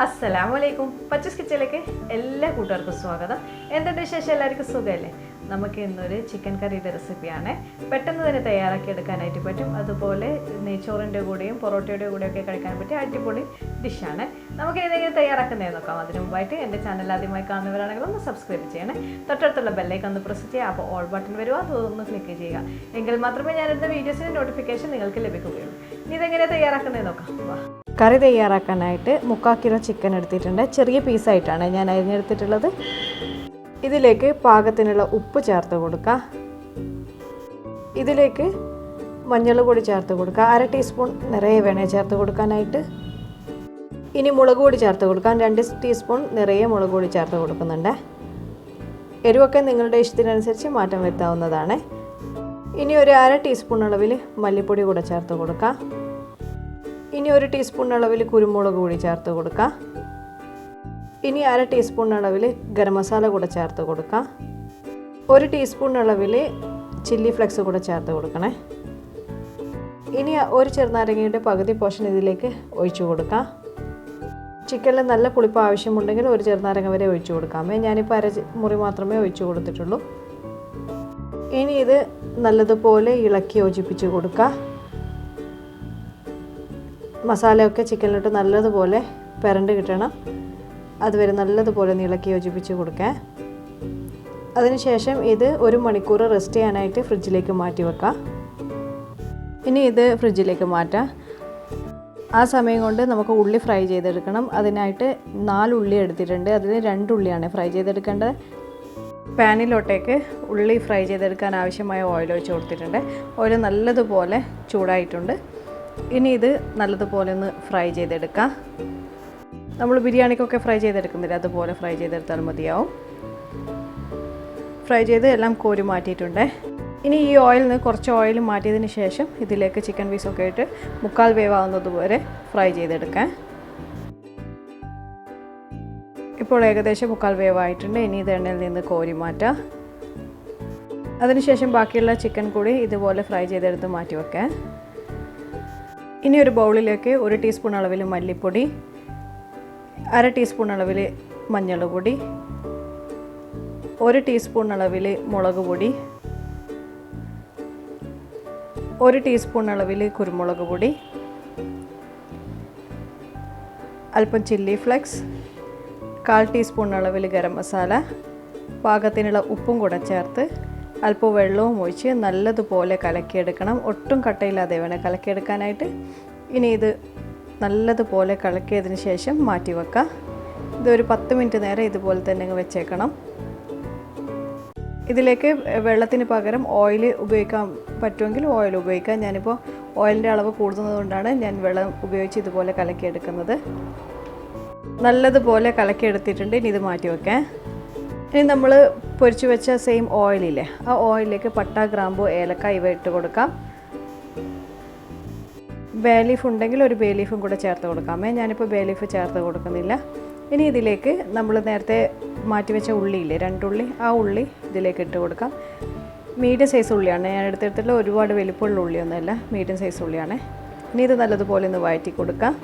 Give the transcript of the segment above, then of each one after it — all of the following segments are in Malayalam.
അസ്സലാമു അലൈക്കും പച്ചസ് കിച്ചിലേക്ക് എല്ലാ കൂട്ടുകാർക്കും സ്വാഗതം. എന്തുണ്ട് വിശേഷം? എല്ലാവർക്കും സുഖമല്ലേ? നമുക്ക് ഇന്നൊരു ചിക്കൻ കറിയുടെ റെസിപ്പിയാണ് പെട്ടെന്ന് തന്നെ തയ്യാറാക്കി എടുക്കാനായിട്ട് പറ്റും. അതുപോലെ നെയ്ച്ചോറിന്റെ കൂടെയും പൊറോട്ടയുടെ കൂടെയൊക്കെ കഴിക്കാൻ പറ്റിയ അടിപൊളി ഡിഷാണ് നമുക്ക് ഏതെങ്കിലും തയ്യാറാക്കുന്നതെന്ന് നോക്കാം. അതിനു മുമ്പായിട്ട് എന്റെ ചാനൽ ആദ്യമായി കാണുന്നവരാണെങ്കിൽ ഒന്ന് സബ്സ്ക്രൈബ് ചെയ്യണേ. തൊട്ടടുത്തുള്ള ബെല്ലൈക്ക് ഒന്ന് പ്രസ് ചെയ്യുക. അപ്പോൾ ഓൾ ബട്ടൺ വരുമോ അതൊന്ന് ക്ലിക്ക് ചെയ്യുക. എങ്കിൽ മാത്രമേ ഞാനെടുത്ത വീഡിയോസിന്റെ നോട്ടിഫിക്കേഷൻ നിങ്ങൾക്ക് ലഭിക്കുകയുള്ളൂ. ഇനി ഇതെങ്ങനെ തയ്യാറാക്കുന്നതെന്ന് നോക്കാം. വാ. കറി തയ്യാറാക്കാനായിട്ട് മുക്കാൽ കിലോ ചിക്കൻ എടുത്തിട്ടുണ്ട്. ചെറിയ പീസായിട്ടാണ് ഞാൻ അരിഞ്ഞെടുത്തിട്ടുള്ളത്. ഇതിലേക്ക് പാകത്തിനുള്ള ഉപ്പ് ചേർത്ത് കൊടുക്കുക ഇതിലേക്ക് മഞ്ഞൾ പൊടി ചേർത്ത് കൊടുക്കുക അര ടീസ്പൂൺ നിറയെ വേണേ ചേർത്ത് കൊടുക്കാനായിട്ട്. ഇനി മുളക് പൊടി ചേർത്ത് കൊടുക്കാം. രണ്ട് ടീസ്പൂൺ നിറയെ മുളക് പൊടി ചേർത്ത് കൊടുക്കുന്നുണ്ട്. എരിവൊക്കെ നിങ്ങളുടെ ഇഷ്ടത്തിനനുസരിച്ച് മാറ്റം വരുത്താവുന്നതാണ്. ഇനി ഒരു അര ടീസ്പൂൺ അളവിൽ മല്ലിപ്പൊടി കൂടെ ചേർത്ത് കൊടുക്കാം. ഇനി ഒരു ടീസ്പൂൺ അളവിൽ കുരുമുളക് കൂടി ചേർത്ത് കൊടുക്കാം. ഇനി അര ടീസ്പൂൺ അളവിൽ ഗരം മസാല കൂടെ ചേർത്ത് കൊടുക്കാം. ഒരു ടീസ്പൂൺ അളവിൽ ചില്ലി ഫ്ലെക്സ് കൂടെ ചേർത്ത് കൊടുക്കണേ. ഇനി ഒരു ചെറുനാരങ്ങയുടെ പകുതി പോഷൻ ഇതിലേക്ക് ഒഴിച്ചു കൊടുക്കാം. ചിക്കനിൽ നല്ല പുളിപ്പ് ആവശ്യമുണ്ടെങ്കിൽ ഒരു ചെറുനാരങ്ങ വരെ ഒഴിച്ചു കൊടുക്കാമേ. ഞാനിപ്പോൾ അര മുറി മാത്രമേ ഒഴിച്ചു കൊടുത്തിട്ടുള്ളൂ. ഇനി ഇത് നല്ലതുപോലെ ഇളക്കി യോജിപ്പിച്ച് കൊടുക്കുക മസാലയൊക്കെ ചിക്കനിലിട്ട് നല്ലതുപോലെ പെരണ്ട് കിട്ടണം. അതുവരെ നല്ലതുപോലെ ഇളക്കി യോജിപ്പിച്ച് കൊടുക്കാം. അതിനുശേഷം ഇത് ഒരു മണിക്കൂർ റെസ്റ്റ് ചെയ്യാനായിട്ട് ഫ്രിഡ്ജിലേക്ക് മാറ്റി വെക്കാം. ഇനി ഇത് ഫ്രിഡ്ജിലേക്ക് മാറ്റാം. ആ സമയം കൊണ്ട് നമുക്ക് ഉള്ളി ഫ്രൈ ചെയ്തെടുക്കണം. അതിനായിട്ട് നാല് ഉള്ളി എടുത്തിട്ടുണ്ട്. അതിന് രണ്ട് ഉള്ളിയാണ് ഫ്രൈ ചെയ്തെടുക്കേണ്ടത്. പാനിലോട്ടേക്ക് ഉള്ളി ഫ്രൈ ചെയ്തെടുക്കാൻ ആവശ്യമായ ഓയിൽ ഒഴിച്ച് കൊടുത്തിട്ടുണ്ട്. ഓയിൽ നല്ലതുപോലെ ചൂടായിട്ടുണ്ട്. ഇനി ഇത് നല്ലതുപോലെ ഒന്ന് ഫ്രൈ ചെയ്തെടുക്കാം. നമ്മൾ ബിരിയാണിക്കൊക്കെ ഫ്രൈ ചെയ്തെടുക്കുന്നില്ല. അതുപോലെ ഫ്രൈ ചെയ്തെടുത്താൽ മതിയാവും. ഫ്രൈ ചെയ്ത് എല്ലാം കോരി മാറ്റിയിട്ടുണ്ട്. ഇനി ഈ ഓയിലിൽ നിന്ന് കുറച്ച് ഓയിൽ മാറ്റിയതിന് ശേഷം ഇതിലേക്ക് ചിക്കൻ പീസൊക്കെ ഇട്ട് മുക്കാൽ വേവാകുന്നത് വരെ ഫ്രൈ ചെയ്തെടുക്കാം. ഇപ്പോൾ ഏകദേശം മുക്കാൽ വേവായിട്ടുണ്ട്. ഇനി ഇത് എണ്ണയിൽ നിന്ന് കോരി മാറ്റാം. അതിനുശേഷം ബാക്കിയുള്ള ചിക്കൻ കൂടി ഇതുപോലെ ഫ്രൈ ചെയ്തെടുത്ത് മാറ്റി വെക്കാം ഇനി ഒരു ബൗളിലേക്ക് ഒരു ടീസ്പൂൺ അളവിൽ മല്ലിപ്പൊടി അര ടീസ്പൂൺ അളവിൽ മഞ്ഞൾ ഒരു ടീസ്പൂൺ അളവിൽ മുളക് പൊടി ഒരു ടീസ്പൂൺ അളവിൽ കുരുമുളക് പൊടി അല്പം ചില്ലി ഫ്ലെക്സ് കാൽ ടീസ്പൂൺ അളവിൽ ഗരം മസാല പാകത്തിനുള്ള ഉപ്പും കൂടെ ചേർത്ത് അല്പം വെള്ളവും ഒഴിച്ച് നല്ലതുപോലെ കലക്കിയെടുക്കണം. ഒട്ടും കട്ടയില്ലാതെ വേണം കലക്കിയെടുക്കാനായിട്ട്. ഇനി ഇത് നല്ലതുപോലെ കലക്കിയതിന് ശേഷം മാറ്റി വെക്കാം. ഇതൊരു പത്ത് മിനിറ്റ് നേരം ഇതുപോലെ തന്നെ വെച്ചേക്കണം. ഇതിലേക്ക് വെള്ളത്തിന് പകരം ഓയിൽ ഉപയോഗിക്കാൻ പറ്റുമെങ്കിൽ ഓയിൽ ഉപയോഗിക്കാം. ഞാനിപ്പോൾ ഓയിലിന്റെ അളവ് കൂടുന്നതുകൊണ്ടാണ് ഞാൻ വെള്ളം ഉപയോഗിച്ച് ഇതുപോലെ കലക്കിയെടുക്കുന്നത്. നല്ലതുപോലെ കലക്കിയെടുത്തിട്ടുണ്ട്. ഇനി ഇത് മാറ്റി വെക്കാം. ഇനി നമ്മൾ പൊരിച്ചു വെച്ച സെയിം ഓയിലില്ലേ ആ ഓയിലിലേക്ക് പട്ട ഗ്രാമ്പു ഏലക്ക ഇവ ഇട്ട് കൊടുക്കാം. ബേ ലീഫ് ഉണ്ടെങ്കിൽ ഒരു ബേ ലീഫും കൂടെ ചേർത്ത് കൊടുക്കാമേ. ഞാനിപ്പോൾ ബേ ലീഫ് ചേർത്ത് കൊടുക്കുന്നില്ല. ഇനി ഇതിലേക്ക് നമ്മൾ നേരത്തെ മാറ്റി വെച്ച ഉള്ളിയില്ലേ രണ്ടുള്ളി. ആ ഉള്ളി ഇതിലേക്ക് ഇട്ട് കൊടുക്കാം. മീഡിയം സൈസ് ഉള്ളിയാണ്. ഞാൻ എടുത്തെടുത്തിട്ടുള്ള ഒരുപാട് വലിപ്പമുള്ള ഉള്ളിയൊന്നുമല്ല. മീഡിയം സൈസ് ഉള്ളിയാണ്. ഇനി ഇത് നല്ലതുപോലെ ഒന്ന് വഴറ്റി കൊടുക്കാം.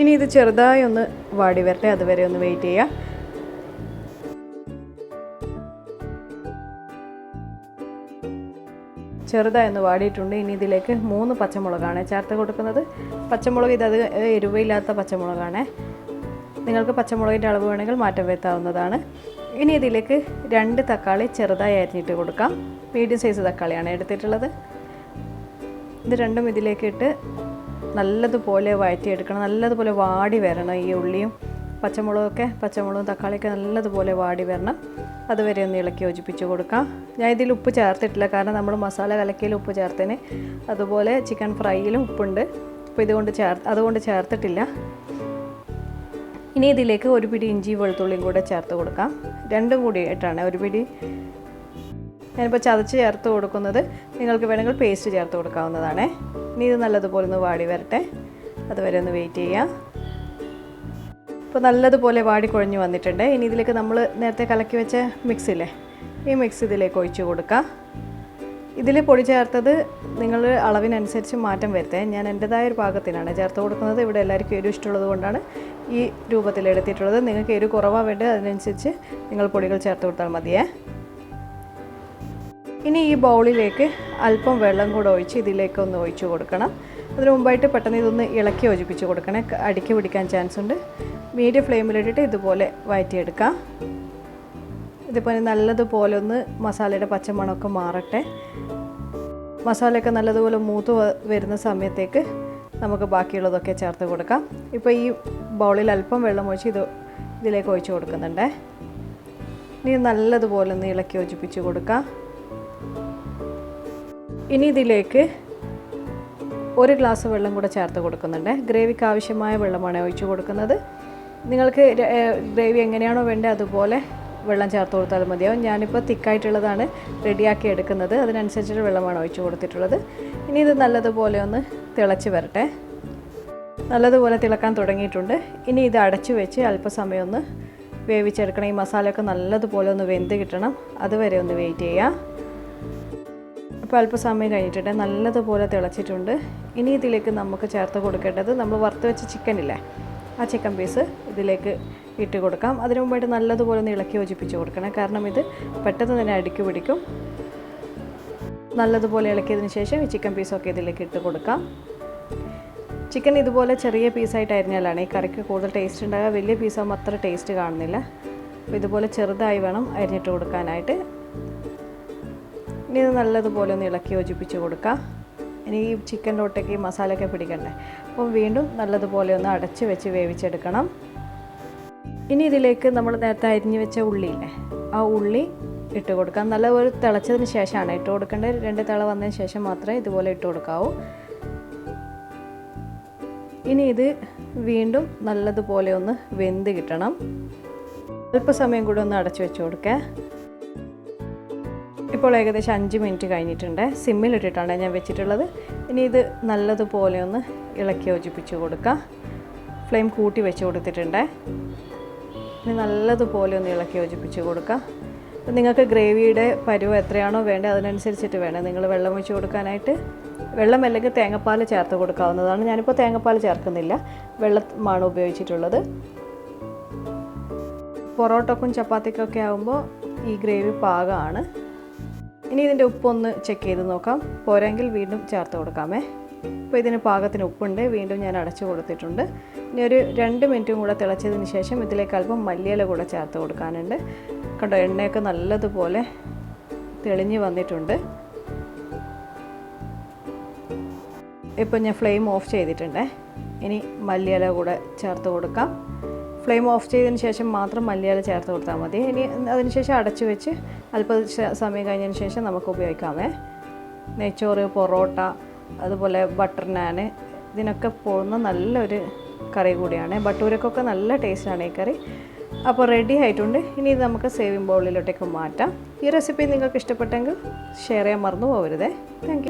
ഇനി ഇത് ചെറുതായി ഒന്ന് വാടി വരട്ടെ. അതുവരെ ഒന്ന് വെയിറ്റ് ചെയ്യാം. ചെറുതായി ഒന്ന് വാടിയിട്ടുണ്ട്. ഇനി ഇതിലേക്ക് മൂന്ന് പച്ചമുളകാണ് ചേർത്ത് കൊടുക്കുന്നത്. പച്ചമുളക് ഇത് അത് എരിവില്ലാത്ത പച്ചമുളകാണ്. നിങ്ങൾക്ക് പച്ചമുളകിന്റെ അളവ് വേണമെങ്കിൽ മാറ്റം വരുത്താവുന്നതാണ്. ഇനി ഇതിലേക്ക് രണ്ട് തക്കാളി ചെറുതായി അരിഞ്ഞിട്ട് കൊടുക്കാം. മീഡിയം സൈസ് തക്കാളിയാണ് എടുത്തിട്ടുള്ളത്. ഇത് രണ്ടും ഇതിലേക്ക് ഇട്ട് നല്ലതുപോലെ വഴറ്റിയെടുക്കണം. നല്ലതുപോലെ വാടി വരണം ഈ ഉള്ളിയും പച്ചമുളകൊക്കെ പച്ചമുളകും തക്കാളിയൊക്കെ നല്ലതുപോലെ വാടി വരണം. അതുവരെ ഒന്ന് ഇളക്കി യോജിപ്പിച്ച് കൊടുക്കാം. ഞാൻ ഇതിൽ ഉപ്പ് ചേർത്തിട്ടില്ല. കാരണം നമ്മൾ മസാല കലക്കിയിൽ ഉപ്പ് ചേർത്തതിന് അതുപോലെ ചിക്കൻ ഫ്രൈയിലും ഉപ്പുണ്ട്. അപ്പോൾ ഇതുകൊണ്ട് ചേർ അതുകൊണ്ട് ചേർത്തിട്ടില്ല. ഇനി ഇതിലേക്ക് ഒരു പിടി ഇഞ്ചി വെളുത്തുള്ളിയും കൂടെ ചേർത്ത് കൊടുക്കാം. രണ്ടും കൂടി ആയിട്ടാണ് ഒരു പിടി. ഞാനിപ്പോൾ ചതച്ച് ചേർത്ത് കൊടുക്കുന്നത്. നിങ്ങൾക്ക് വേണമെങ്കിൽ പേസ്റ്റ് ചേർത്ത് കൊടുക്കാവുന്നതാണ്. ഇനി ഇത് നല്ലതുപോലെ ഒന്ന് വാടി വരട്ടെ. അതുവരെ ഒന്ന് വെയിറ്റ് ചെയ്യാം ഇപ്പോൾ നല്ലതുപോലെ വാടി കുഴഞ്ഞ് വന്നിട്ടുണ്ട്. ഇനി ഇതിലേക്ക് നമ്മൾ നേരത്തെ കലക്കി വെച്ച മിക്സിലെ ഈ മിക്സ് ഇതിലേക്ക് ഒഴിച്ചു കൊടുക്കുക ഇതിൽ പൊടി ചേർത്തത് നിങ്ങൾ അളവിനനുസരിച്ച് മാറ്റം വരുത്തേ. ഞാൻ എന്റെതായ ഒരു പാകത്തിനാണ് ചേർത്ത് കൊടുക്കുന്നത്. ഇവിടെ എല്ലാവർക്കും എരിവ് ഇഷ്ടമുള്ളത് കൊണ്ടാണ് ഈ രൂപത്തിൽ എടുത്തിട്ടുള്ളത്. നിങ്ങൾക്ക് എരിവ് കുറവാണ് വേണ്ടത് അതിനനുസരിച്ച് നിങ്ങൾ പൊടികൾ ചേർത്ത് കൊടുത്താൽ മതിയേ. ഇനി ഈ ബൗളിലേക്ക് അല്പം വെള്ളം കൂടെ ഒഴിച്ച് ഇതിലേക്ക് ഒന്ന് ഒഴിച്ചു കൊടുക്കണം. അതിന് മുമ്പായിട്ട് പെട്ടെന്ന് ഇതൊന്ന് ഇളക്കി യോജിപ്പിച്ച് കൊടുക്കണേ. അടിക്ക് പിടിക്കാൻ ചാൻസ് ഉണ്ട്. മീഡിയം ഫ്ലെയിമിലിട്ടിട്ട് ഇതുപോലെ വഴറ്റിയെടുക്കാം ഇതുപോലെ നല്ലതുപോലെ ഒന്ന് മസാലയുടെ പച്ചമണമൊക്കെ മാറട്ടെ. മസാലയൊക്കെ നല്ലതുപോലെ മൂത്ത് വരുന്ന സമയത്തേക്ക് നമുക്ക് ബാക്കിയുള്ളതൊക്കെ ചേർത്ത് കൊടുക്കാം. ഇപ്പോൾ ഈ ബൗളിൽ അല്പം വെള്ളം ഒഴിച്ച് ഇത് ഇതിലേക്ക് ഒഴിച്ച് കൊടുക്കുന്നുണ്ടേ. ഇനി നല്ലതുപോലെ ഒന്ന് ഇളക്കി യോജിപ്പിച്ച് കൊടുക്കാം. ഇനി ഇതിലേക്ക് ഒരു ഗ്ലാസ് വെള്ളം കൂടെ ചേർത്ത് കൊടുക്കുന്നുണ്ട്. ഗ്രേവിക്ക് ആവശ്യമായ വെള്ളമാണ് ഒഴിച്ച് കൊടുക്കുന്നത്. നിങ്ങൾക്ക് ഗ്രേവി എങ്ങനെയാണോ വേണ്ടത് അതുപോലെ വെള്ളം ചേർത്ത് കൊടുത്താൽ മതിയാവും. ഞാനിപ്പോൾ തിക്കായിട്ടുള്ളതാണ് റെഡിയാക്കി എടുക്കുന്നത്. അതിനനുസരിച്ചിട്ട് വെള്ളമാണ് ഒഴിച്ചു കൊടുത്തിട്ടുള്ളത്. ഇനി ഇത് നല്ലതുപോലെ ഒന്ന് തിളച്ച് വരട്ടെ. നല്ലതുപോലെ തിളക്കാൻ തുടങ്ങിയിട്ടുണ്ട്. ഇനി ഇത് അടച്ചു വെച്ച് അല്പസമയം ഒന്ന് വേവിച്ചെടുക്കണം. ഈ മസാലയൊക്കെ നല്ലതുപോലെ ഒന്ന് വെന്ത് കിട്ടണം. അതുവരെ ഒന്ന് വെയിറ്റ് ചെയ്യാം. അപ്പോൾ അല്പസമയം കഴിഞ്ഞിട്ടുണ്ട്. നല്ലതുപോലെ തിളച്ചിട്ടുണ്ട്. ഇനി ഇതിലേക്ക് നമുക്ക് ചേർത്ത് കൊടുക്കേണ്ടത് നമ്മൾ വറുത്ത് വെച്ച ചിക്കൻ ഇല്ലേ? ആ ചിക്കൻ പീസ് ഇതിലേക്ക് ഇട്ട് കൊടുക്കാം. അതിനു മുമ്പായിട്ട് നല്ലതുപോലെ ഒന്ന് ഇളക്കി യോജിപ്പിച്ച് കൊടുക്കണം. കാരണം ഇത് പെട്ടെന്ന് തന്നെ അടുക്കി പിടിക്കും. നല്ലതുപോലെ ഇളക്കിയതിന് ശേഷം ഈ ചിക്കൻ പീസൊക്കെ ഇതിലേക്ക് ഇട്ട് കൊടുക്കാം. ചിക്കൻ ഇതുപോലെ ചെറിയ പീസായിട്ട് അരിഞ്ഞാലാണ് ഈ കറിക്ക് കൂടുതൽ ടേസ്റ്റ് ഉണ്ടാകുക വലിയ പീസാകുമ്പോൾ അത്ര ടേസ്റ്റ് കാണുന്നില്ല. അപ്പോൾ ഇതുപോലെ ചെറുതായി വേണം അരിഞ്ഞിട്ട് കൊടുക്കാനായിട്ട്. ഇനി ഇത് നല്ലതുപോലെ ഒന്ന് ഇളക്കി യോജിപ്പിച്ച് കൊടുക്കാം. ഇനി ഈ ചിക്കനിലോട്ടേക്ക് ഈ മസാലയൊക്കെ പിടിക്കണ്ടേ? അപ്പോൾ വീണ്ടും നല്ലതുപോലെ ഒന്ന് അടച്ച് വെച്ച് വേവിച്ചെടുക്കണം. ഇനി ഇതിലേക്ക് നമ്മൾ നേരത്തെ അരിഞ്ഞ് വെച്ച ഉള്ളിയില്ലേ ആ ഉള്ളി ഇട്ട് കൊടുക്കാം. നല്ലപോലെ തിളച്ചതിന് ശേഷമാണ് ഇട്ട് കൊടുക്കേണ്ടത്. രണ്ട് തിള വന്നതിന് ശേഷം മാത്രമേ ഇതുപോലെ ഇട്ട് കൊടുക്കാവൂ. ഇനി ഇത് വീണ്ടും നല്ലതുപോലെ ഒന്ന് വെന്ത് കിട്ടണം. അല്പസമയം കൂടി ഒന്ന് അടച്ചു വെച്ച് കൊടുക്കേ. ഇപ്പോൾ ഏകദേശം അഞ്ച് മിനിറ്റ് കഴിഞ്ഞിട്ടുണ്ട്. സിമ്മിലിട്ടിട്ടാണ് ഞാൻ വെച്ചിട്ടുള്ളത്. ഇനി ഇത് നല്ലതുപോലെ ഒന്ന് ഇളക്കി യോജിപ്പിച്ച് കൊടുക്കാം. ഫ്ലെയിം കൂട്ടി വെച്ച് കൊടുത്തിട്ടുണ്ട്. ഇനി നല്ലതുപോലെ ഒന്ന് ഇളക്കി യോജിപ്പിച്ച് കൊടുക്കാം. അപ്പം നിങ്ങൾക്ക് ഗ്രേവിയുടെ പരുവ് എത്രയാണോ വേണ്ടത് അതിനനുസരിച്ചിട്ട് വേണം. നിങ്ങൾ വെള്ളം ഒഴിച്ച് കൊടുക്കാനായിട്ട് വെള്ളം അല്ലെങ്കിൽ തേങ്ങാപ്പാൽ ചേർത്ത് കൊടുക്കാവുന്നതാണ്. ഞാനിപ്പോൾ തേങ്ങാപ്പാൽ ചേർക്കുന്നില്ല. വെള്ളമാണ് ഉപയോഗിച്ചിട്ടുള്ളത്. പൊറോട്ടക്കും ചപ്പാത്തിക്കൊക്കെ ആകുമ്പോൾ ഈ ഗ്രേവി പാകമാണ്. ഇനി ഇതിന്റെ ഉപ്പൊന്ന് ചെക്ക് ചെയ്ത് നോക്കാം. പോരെങ്കിൽ വീണ്ടും ചേർത്ത് കൊടുക്കാമേ. ഇപ്പോൾ ഇതിന് പാകത്തിന് ഉപ്പുണ്ട്. വീണ്ടും ഞാൻ അടച്ചു കൊടുത്തിട്ടുണ്ട്. ഇനി ഒരു രണ്ട് മിനിറ്റും കൂടെ തിളച്ചതിന് ശേഷം ഇതിലേക്ക് അല്പം മല്ലിയില കൂടെ ചേർത്ത് കൊടുക്കാനുണ്ട്. കണ്ടോ എണ്ണയൊക്കെ നല്ലതുപോലെ തെളിഞ്ഞ് വന്നിട്ടുണ്ട്. ഇപ്പോൾ ഞാൻ ഫ്ലെയിം ഓഫ് ചെയ്തിട്ടുണ്ട്. ഇനി മല്ലിയില കൂടെ ചേർത്ത് കൊടുക്കാം. ഫ്ലെയിം ഓഫ് ചെയ്തതിന് ശേഷം മാത്രം മല്ലിയില ചേർത്ത് കൊടുത്താൽ മതി. ഇനി അതിനുശേഷം അടച്ചു വെച്ച് അല്പ സമയം കഴിഞ്ഞതിന് ശേഷം നമുക്ക് ഉപയോഗിക്കാമേ. നെയ്ച്ചോറ് പൊറോട്ട അതുപോലെ ബട്ടർ നാൻ ഇതിനൊക്കെ പോകുന്ന നല്ലൊരു കറി കൂടിയാണ്. ബട്ടൂരക്കൊക്കെ നല്ല ടേസ്റ്റാണ് ഈ കറി. അപ്പോൾ റെഡി ആയിട്ടുണ്ട്. ഇനി ഇത് നമുക്ക് സേവിങ് ബൗളിലോട്ടേക്ക് മാറ്റാം. ഈ റെസിപ്പി നിങ്ങൾക്ക് ഇഷ്ടപ്പെട്ടെങ്കിൽ ഷെയർ ചെയ്യാൻ മറന്നു പോകരുതേ. താങ്ക്